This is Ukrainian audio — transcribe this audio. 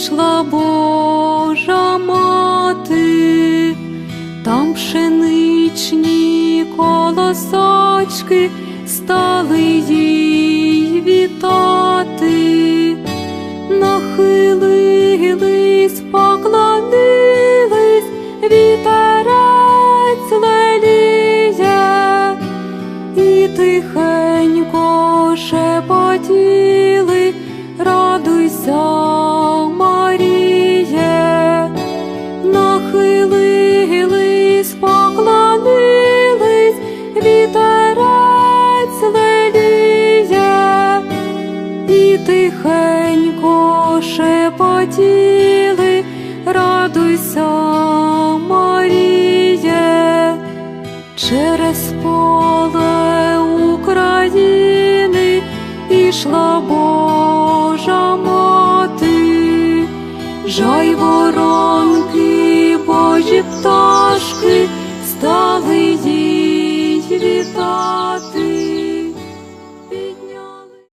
ішла Божа мати, там пшеничні колосочки стали їй тихенько шепотіли, радуйся, Маріє, через поле України ішла Божа мати, жай воронки, божі стали